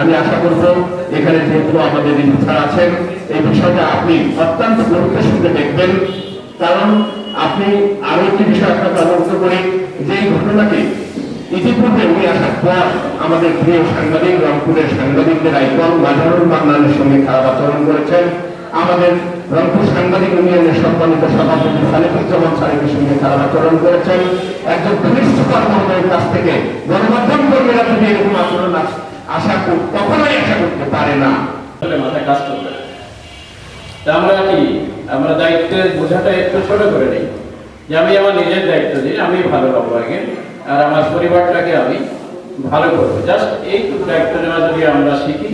আমি আশা করব এখানে যেহেতু আমাদের ইনফ্রা আছেন এই বিষয়টা আপনি অত্যন্ত গুরুত্বের সঙ্গে দেখবেন। কারণ আপনি আরও একটি বিষয় আপনাকে অবগত করি, যে এই ঘটনাটি ইতিপূর্বে উনি আসার পর আমাদের প্রিয় সাংবাদিক, রংপুরের সাংবাদিকদের আইকন মাঝারুল মান্নানের সঙ্গে খারাপ আচরণ করেছেন। আমাদের রংপুর সাংবাদিক ইউনিয়নের সম্মানিত সভাপতি সালিফুজ্জামান সাহেবের সঙ্গে খারাপ আচরণ করেছেন। একজন সুপার মহোদয়ের কাছ থেকে গণমাধ্যম কর্মীরা যদি এরকম আচরণ আশা কখনোই আশা করতে পারে না। মাথায় কাজ করবে তা আমরা কি? আমরা দায়িত্বের বোঝাটা একটু ছোট করে নিই। যে আমি আমার নিজের দায়িত্ব দিই আমি ভালো হব আগে আর আমার পরিবারটাকে আমি ভালো করব। জাস্ট এইটুকু দায়িত্ব নেওয়া যদি আমরা শিখি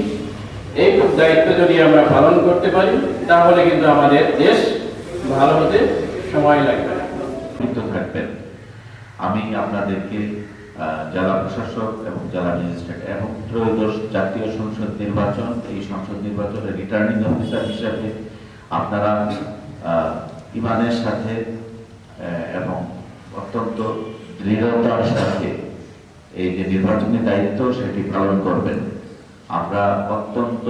এইটুকু দায়িত্ব যদি আমরা পালন করতে পারি তাহলে কিন্তু আমাদের দেশ ভালো হতে সময় লাগবে না। থাকবেন। আমি আপনাদেরকে জেলা প্রশাসক এবং জেলা ম্যাজিস্ট্রেট এবং ত্রয়োদশ জাতীয় সংসদ নির্বাচন। এই সংসদ নির্বাচনে রিটার্নিং অফিসার হিসাবে আপনারা ইমানের সাথে এবং অত্যন্ত দৃঢ়তার সাথে এই যে নির্বাচনী দায়িত্ব সেটি পালন করবেন। আমরা অত্যন্ত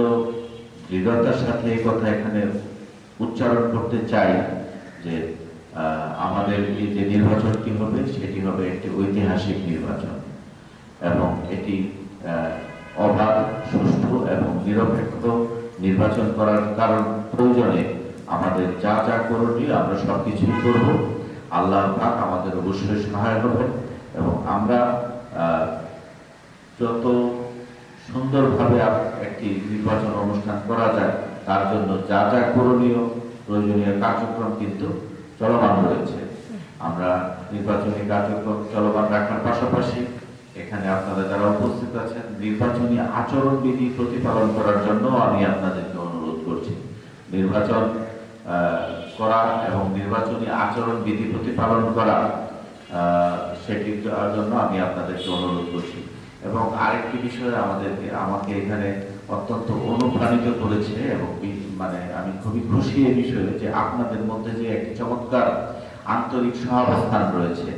দৃঢ়তার সাথে এই কথা এখানে উচ্চারণ করতে চাই যে আমাদের এই যে নির্বাচনটি হবে, সেটি হবে একটি ঐতিহাসিক নির্বাচন এবং এটি অবাধ, সুষ্ঠু এবং নিরপেক্ষ নির্বাচন করার কারণ প্রয়োজনে আমাদের যা যা করণীয় আমরা সব কিছুই করব। আল্লাহ পাক আমাদের অবশ্যই সহায় হবেন এবং আমরা যত সুন্দরভাবে একটি নির্বাচন অনুষ্ঠান করা যায়, তার জন্য যা যা করণীয় প্রয়োজনীয় কার্যক্রম কিন্তু চলমান রয়েছে। আমরা নির্বাচনী কার্যক্রম চলমান রাখার পাশাপাশি এখানে আপনারা যারা উপস্থিত আছেন, নির্বাচনী আচরণ বিধি প্রতিপালন করার জন্য আমি আপনাদেরকে অনুরোধ করছি। নির্বাচন করা এবং নির্বাচনী আচরণ বিধি প্রতিপালন করা সেটির জন্য আমি আপনাদেরকে অনুরোধ করছি। এবং আরেকটি বিষয় আমাদেরকে, আমাকে এখানে অত্যন্ত অনুপ্রাণিত করেছে এবং মানে আমি খুবই খুশি এই বিষয়ে যে আপনাদের মধ্যে যে একটি চমৎকার আন্তরিক সহাবস্থান রয়েছে।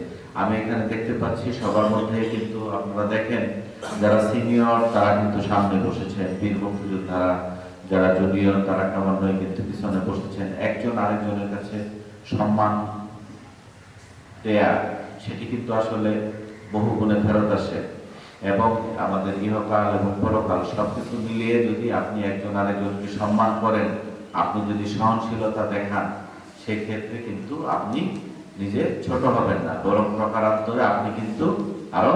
আমি এখানে দেখতে পাচ্ছি, সবার মধ্যে কিন্তু আপনারা দেখেন, যারা সিনিয়র তারা কিন্তু সামনে বসেছেন, বীর মুক্তিযোদ্ধারা যারা জুনিয়র তারা ক্রমান্বয়ে কিন্তু পিছনে বসেছেন। একজন আরেকজনের কাছে সম্মান দেয়া, সেটি কিন্তু আসলে বহু গুণে ফেরত আসে। এবং আমাদের ইহকাল এবং পরকাল সবকিছু মিলিয়ে যদি আপনি একজন আরেকজনকে সম্মান করেন, আপনি যদি সহনশীলতা দেখান, সেক্ষেত্রে কিন্তু আপনি নিজে ছোট হবেন না। বরং প্রকারান্তরে আপনি কিন্তু আরও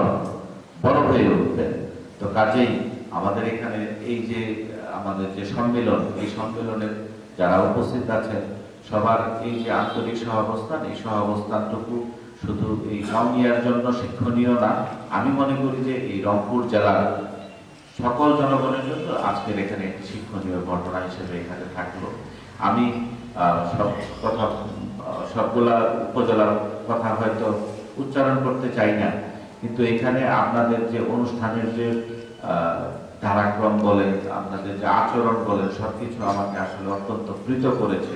বড় হয়ে উঠবেন। তো কাজেই আমাদের এখানে এই যে, আমাদের যে সম্মেলন, এই সম্মেলনে যারা উপস্থিত আছেন, সবার এই যে আন্তরিক সহাবস্থান, এই সহাবস্থানটুকু গাউনিয়ার জন্য শিক্ষণীয় না। আমি মনে করি যে এই রংপুর জেলার সকল জনগণের জন্য আজকের এখানে একটি শিক্ষণীয় ঘটনা হিসেবে এখানে থাকল। আমি সব কথা সবগুলা উপজেলার কথা হয়তো উচ্চারণ করতে চাই না, কিন্তু এখানে আপনাদের যে অনুষ্ঠানের যে ধারাক্রম বলেন, আপনাদের যে আচরণ বলেন, সবকিছু আমাকে আসলে অত্যন্ত প্রীত করেছে।